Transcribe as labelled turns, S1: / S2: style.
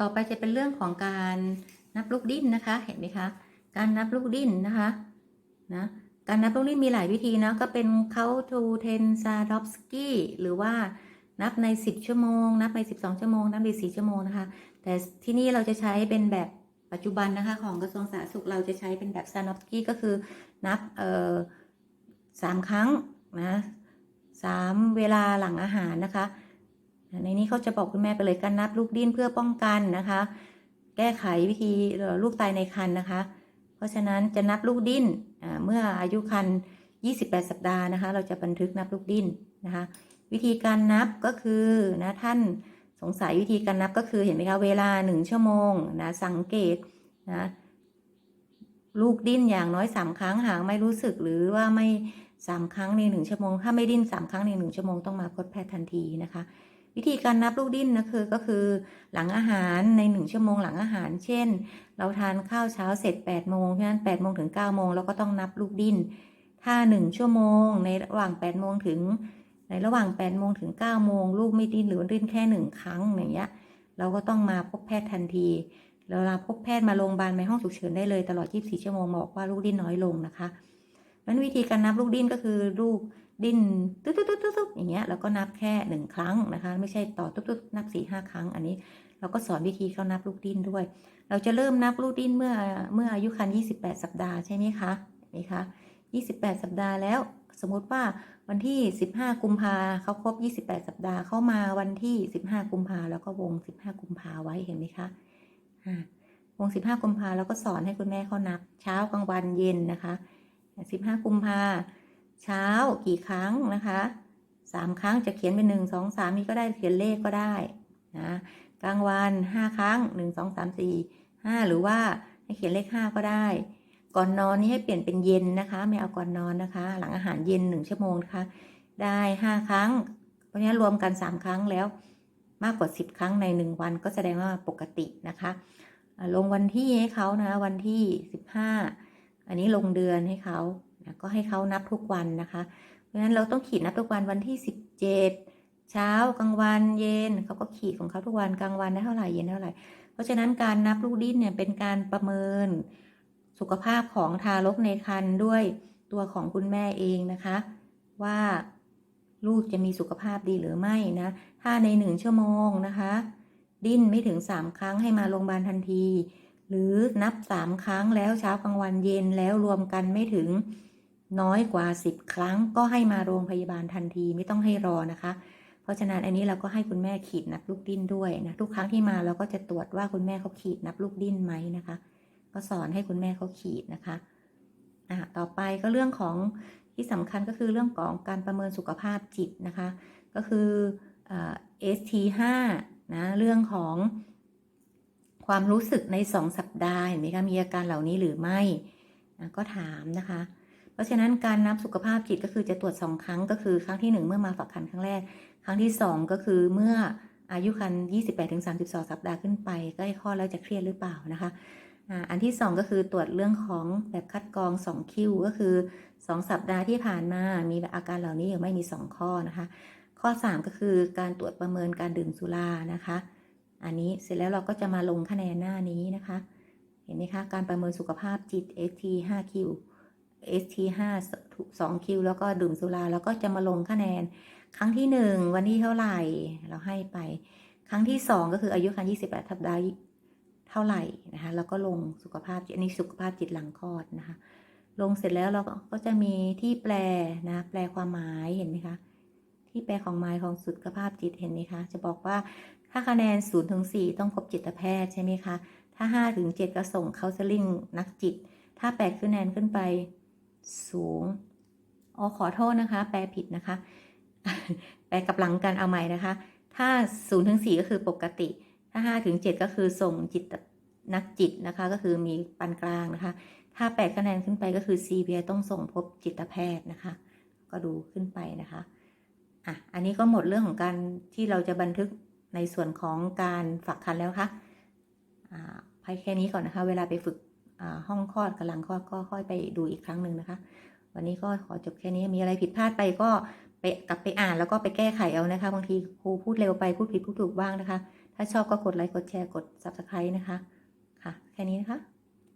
S1: ต่อไปจะเป็นเรื่องของการนับลูกดิ้นนะคะ เห็นไหมคะ การนับลูกดิ้นนะคะ นะ การนับลูกดิ้นมีหลายวิธีนะ ก็เป็น count to ten Sadovsky หรือว่านับใน 10 ชั่วโมง นับใน 12 ชั่วโมง นับใน4ชั่วโมงนะคะ แต่ที่นี่เราจะใช้เป็นแบบปัจจุบันนะคะ ของกระทรวงสาธารณสุขเราจะใช้เป็นแบบ Sadovsky ก็คือนับเอ่อสามครั้งนะสามเวลาหลังอาหารนะคะ ในนี้เขาจะบอกคุณแม่ไปเลยการนับลูกดิ้นเพื่อป้องกันนะคะ แก้ไขวิธีลูกตายในครรภ์นะคะ เพราะฉะนั้นจะนับลูกดิ้นเมื่ออายุครรภ์28 สัปดาห์นะคะ เราจะบันทึกนับลูกดิ้นนะคะ วิธีการนับก็คือนะท่านสงสัยวิธีการนับก็คือเห็นไหมคะเวลา 1 ชั่วโมงนะสังเกตนะลูกดิ้นอย่างน้อย 3 ครั้งหากไม่รู้สึกหรือว่าไม่ 3 ครั้งใน 1 ชั่วโมง ถ้าไม่ดิ้น 3 ครั้งใน 1 ชั่วโมงต้องมาพบแพทย์ทันทีนะคะ วิธีการนับลูกดิ้นนะคือก็คือหลังอาหารใน 1 ชั่วโมงหลังอาหาร เช่น เราทานข้าวเช้าเสร็จ8โมงเพราะฉะนั้น8โมงถึง9โมงเราก็ต้องนับลูกดิ้น ถ้า 1 ชั่วโมงในระหว่าง8โมงถึง ในระหว่าง8โมงถึง9โมงลูกไม่ดิ้นหรือดิ้นแค่ 1 ครั้งอย่างเงี้ยเราก็ต้องมาพบแพทย์ทันทีเวลาพบแพทย์มาโรงพยาบาลไปห้องฉุกเฉินได้เลยตลอด 24 ชั่วโมงบอกว่าลูกดิ้นน้อยลงนะคะนั้นวิธีการนับลูกดิ้นก็คือลูก ดิ้นตุ๊ดตุ๊ดตุ๊ดตุ๊ดอย่างเงี้ยเราก็นับแค่หนึ่งครั้งนะคะ ไม่ใช่ต่อตุ๊ดตุ๊ดนับสี่ห้าครั้ง อันนี้เราก็สอนวิธีเขานับลูกดิ้นด้วย เราจะเริ่มนับลูกดิ้นเมื่อเมื่ออายุครรภ์28 สัปดาห์ใช่ไหมคะเห็นไหมคะ28 สัปดาห์แล้ว สมมติว่าวันที่ 15 กุมภาเขาครบ 28 สัปดาห์เข้ามาวันที่ 15 กุมภาแล้วก็วง 15 กุมภาไว้เห็นไหมคะอ่าวง 15 กุมภาแล้วก็สอนให้คุณแม่เขานับ เช้ากลางวันเย็นนะคะ 15 กุมภา เช้ากี่ครั้งนะคะสามครั้งจะเขียนเป็นหนึ่งสองสามนี่ก็ได้เขียนเลขก็ได้นะกลางวันห้าครั้งหนึ่งสองสามสี่ห้าหรือว่าให้เขียนเลขห้าก็ได้ ก่อนนอนนี่ให้เปลี่ยนเป็นเย็นนะคะ ไม่เอาก่อนนอนนะคะ หลังอาหารเย็นหนึ่งชั่วโมงนะคะ ได้ห้าครั้ง เพราะฉะนั้นรวมกันสามครั้งแล้วมากกว่าสิบครั้งในหนึ่งวันก็แสดงว่าปกตินะคะลงวันที่ให้เขานะวันที่สิบห้าอันนี้ลงเดือนให้เขา ก็ให้เขานับทุกวันนะคะ เพราะฉะนั้นเราต้องขีดนับทุกวันวันที่สิบเจ็ดเช้ากลางวันเย็นเขาก็ขีดของเขาทุกวันกลางวันได้เท่าไหร่เย็นเท่าไหร่ เพราะฉะนั้นการนับลูกดิ้นเนี่ยเป็นการประเมินสุขภาพของทารกในครรภ์ด้วยตัวของคุณแม่เองนะคะ ว่าลูกจะมีสุขภาพดีหรือไม่นะ ถ้าในหนึ่งชั่วโมงนะคะ ดิ้นไม่ถึงสามครั้งให้มาโรงพยาบาลทันที หรือนับสามครั้งแล้วเช้ากลางวันเย็นแล้วรวมกันไม่ถึง น้อยกว่าสิบครั้งก็ให้มาโรงพยาบาลทันทีไม่ต้องให้รอนะคะ เพราะฉะนั้นอันนี้เราก็ให้คุณแม่ขีดนับลูกดิ้นด้วยนะทุกครั้งที่มาเราก็จะตรวจว่าคุณแม่เขาขีดนับลูกดิ้นไหมนะคะ ก็สอนให้คุณแม่เขาขีดนะคะอะต่อไปก็เรื่องของที่สำคัญก็คือเรื่องของการประเมินสุขภาพจิตนะคะ ก็คือเอ่อ ST5 นะเรื่องของความรู้สึกใน 2 สัปดาห์เห็นไหมคะมีอาการเหล่านี้หรือไม่นะก็ถามนะคะ ราะฉะนั้นการนับสุขภาพจิตก็คือจะตรวจ2ครั้งก็คือครั้งที่ 1 เมื่อมาฝากคันครั้งแรก ครั้งที่ 2 ก็คือเมื่ออายุครรภ์28-32 สัปดาห์ขึ้นไปใกล้คลอดแล้วจะเครียดหรือเปล่านะคะอันที่ 2 ก็คือตรวจเรื่องของแบบคัดกรอง2คิวก็คือ 2 สัปดาห์ที่ผ่านมามีอาการเหล่านี้หรือไม่มี 2 ข้อนะคะ ข้อ 3 ก็คือการตรวจประเมินการดื่มสุรานะคะ อันนี้เสร็จแล้วเราก็จะมาลงคะแนนหน้านี้นะคะ เห็นไหมคะการประเมินสุขภาพจิต ST 5 q ST 5 2 q แล้วก็ดื่มสุราแล้วก็จะมาลงคะแนน ครั้งที่ 1 วันที่เท่าไหร่เราให้ไป ครั้งที่ 2 ก็คืออายุครรภ์28สัปดาห์เท่าไหร่นะคะแล้วก็ลงสุขภาพจิตอันนี้สุขภาพจิตหลังคลอดนะคะ ลงเสร็จแล้วเราก็จะมีที่แปลนะแปลความหมายเห็นไหมคะที่แปลของหมายของสุขภาพจิตเห็นไหมคะ จะบอกว่าถ้าคะแนน0ูนถึงสต้องพบจิตแพทย์ใช่ไหมคะถ้า5ถึง7ก็ส่งเคาน์เซลลิ่งนักจิต ถ้า 8 คะแนนขึ้นไป สูงอ๋อขอโทษนะคะ แปลผิดนะคะ แปลกับหลังกันเอาใหม่นะคะ ถ้า0ถึง4ก็คือปกติ ถ้า5ถึง7ก็คือส่งจิตนักจิตนะคะ ก็คือมีปานกลางนะคะ ถ้า 8 คะแนนขึ้นไปก็คือ c b ต้องส่งพบจิตแพทย์นะคะ ก็ดูขึ้นไปนะคะอะอันนี้ก็หมดเรื่องของการที่เราจะบันทึกในส่วนของการฝากคันแล้วค่ะอ่าไปแค่นี้ก่อนนะคะ เวลาไปฝึก ห้องคลอดกำลังคลอดก็ค่อยไปดูอีกครั้งหนึ่งนะคะ วันนี้ก็ขอจบแค่นี้มีอะไรผิดพลาดไปก็ไปกลับไปอ่านแล้วก็ไปแก้ไขเอานะคะ บางทีครูพูดเร็วไปพูดผิดพูดถูกบ้างนะคะ ถ้าถ้าชอบก็กดไลค์กดแชร์กด subscribe นะคะค่ะ แค่นี้นะคะ